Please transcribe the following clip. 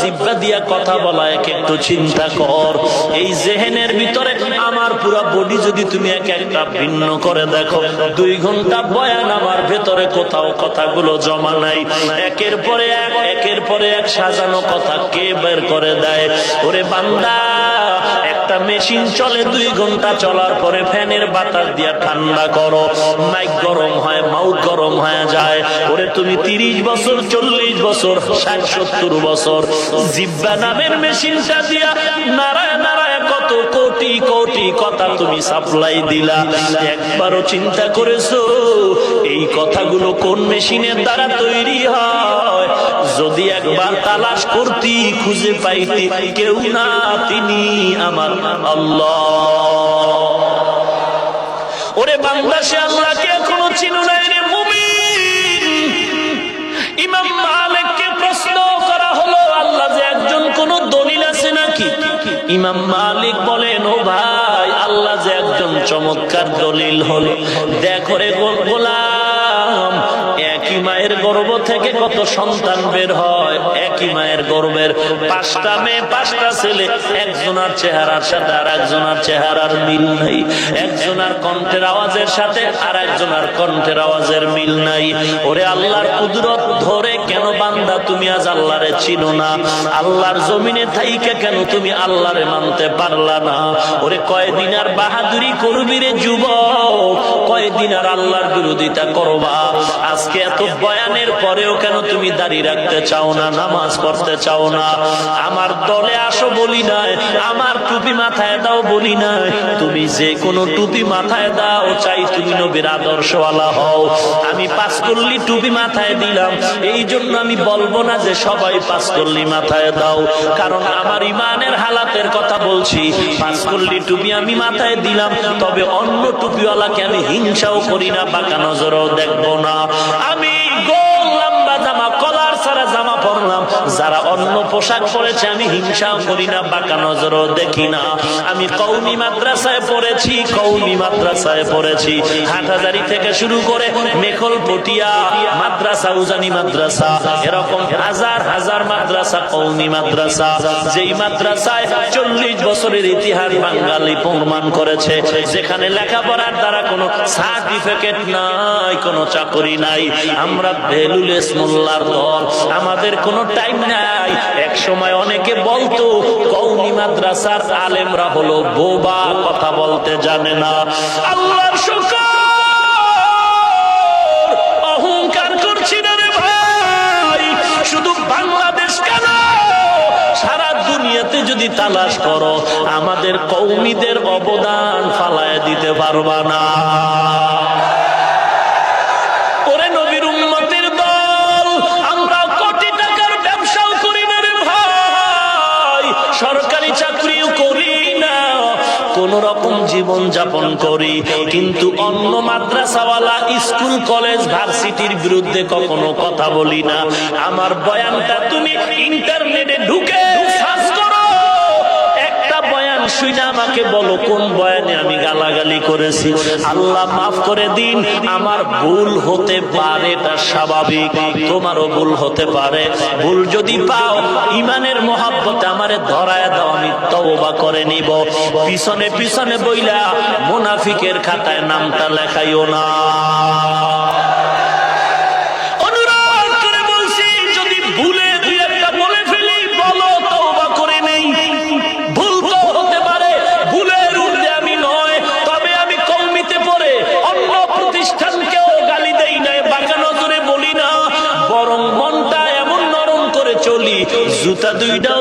জিব্বা দিয়া কথা বলা এক একটু চিন্তা কর। এই জেহেনের ভিতরে আমার পুরো বডি যদি তুমি এক একটা ভিন্ন করে দেখো, দুই ঘণ্টা বয়ান আমার ভেতরে কোথাও কথাগুলো জমা নাই। একের পরে এক, একের পরে এক সাজানো কথা কে বের করে দেয়? ওরে বান্দা একটা মেশিন চলে, দুই ঘণ্টা চলার পরে ফ্যানের বাতাস দিয়া ঠান্ডা করো। মাইক গরম হয়, মাউথ গরম হয়ে যায়। ওরে তুমি তিরিশ বছর, চল্লিশ বছর, ষাট, সত্তর বছর। জিব্বা নামের মেশিনটা দিয়া নারায় নারায় কত কোটি কোটি কথা তুমি সাপ্লাই দিলা। একবারও চিন্তা করেছ, এই কথাগুলো কোন মেশিনের দ্বারা তৈরি হয়? যদি একবার তালাশ করতি, খুঁজে পাইতি কেউ না, তিনি আমার আল্লাহ। ওরে বান্দা, সে আল্লাহকে এখনও চিনো নাই রে মুমিন। ইমাম মালিককে প্রশ্ন করা হলো, আল্লাহ যে একজন কোন দলিল আছে নাকি? ইমাম মালিক বলেন, ও ভাই, আল্লাহ যে একজন চমৎকার দলিল হলো। দেখো রে গো- গোলাম। একই মায়ের গর্ভ থেকে কত সন্তান বের হয়? একই মায়ের গর্ভের পাঁচটা মেয়ে, পাঁচটা ছেলে, একজনার চেহারার সাথে আর একজনার চেহারার মিল নাই। একজনার কণ্ঠের আওয়াজের সাথে আর একজনার কণ্ঠের আওয়াজের মিল নাই। ওরে আল্লাহর কুদরত ধরে কেন বান্দা তুমি আজ আল্লাহরে চিনো না? আল্লাহর জমিনে থাইকে কেন তুমি আল্লাহরে মানতে পারলা না? ওরে কয়দিন আর বাহাদুরি করবি রে যুবক? কয়দিন আর আল্লাহর বিরোধিতা করবা? আজকে এত বয়ানের পরেও কেন তুমি দাঁড়িয়ে রাখতে চাও না, নামাজ পড়তে চাও না? আমার দলে আসো বলি নাই, আমার টুপি মাথায় দাও বলি নাই। তুমি যে কোনো টুপি মাথায় দাও, চাই তুমি নবীর আদর্শওয়ালা হও। আমি পাঁচ করলি টুপি মাথায় দিলাম এই জন্য আমি বলব না যে সবাই পাঁচ করলি মাথায় দাও। কারণ আমার ইমানের হালাতের কথা বলছি পাঁচ করলি টুপি আমি মাথায় দিলাম, তবে অন্য টুপিওয়ালাকে আমি হিংসাও করি না, বাঁকা নজরও দেখব না। পোশাক পরেছে, আমি হিংসাও করি না, বাঁকা নজরও দেখি না। আমি কৌমি মাদ্রাসায় পড়েছি কৌমি মাদ্রাসায় পড়েছি। হাটহাজারি থেকে শুরু করে মেখল পটিয়া, মাদ্রাসা, উজানি মাদ্রাসা, এরকম হাজার হাজার মাদ্রাসা কৌমি মাদ্রাসা। যেই মাদ্রাসায় চল্লিশ বছরের ইতিহাস বাঙালি প্রমাণ করেছে, যেখানে লেখাপড়ার দ্বারা কোনো সার্টিফিকেট নাই, কোনো চাকরি নাই। আমরা ভ্যালুলেস মোল্লার দল, আমাদের কোনো টাইম নাই। এক সময় অনেকে বলতো কৌমি মাদ্রাসার আলেমরা হলো বোবা, কথা বলতে জানে না। আল্লাহর অহংকার করছি না রে ভাই। শুধু বাংলাদেশ কেন? সারা দুনিয়াতে যদি তালাশ করো, আমাদের কৌমিদের অবদান ফালায় দিতে পারবা না। সরকারি চাকরিও করি না। কোন রকম জীবন যাপন করি। কিন্তু অন্য মাদ্রাসাওয়ালা, স্কুল, কলেজ, ভার্সিটির বিরুদ্ধে কখনো কথা বলি না। আমার বয়ানটা, তুমি ইন্টারনেটে ঢুকে শুনে আমাকে বলো, কোন বয়ানে আমি গালাগালি করেছি? আল্লাহ মাফ করে দিন, আমার ভুল হতে পারে, এটা স্বাভাবিক। তোমারও ভুল হতে পারে। ভুল যদি পাও ইমানের মহাব্বতে আমারে ধরায় দাও, আমি তওবা করে নিব। পিছনে পিছনে বইলা মুনাফিকের খাতায় নামটা লেখাইও না। দুইটাও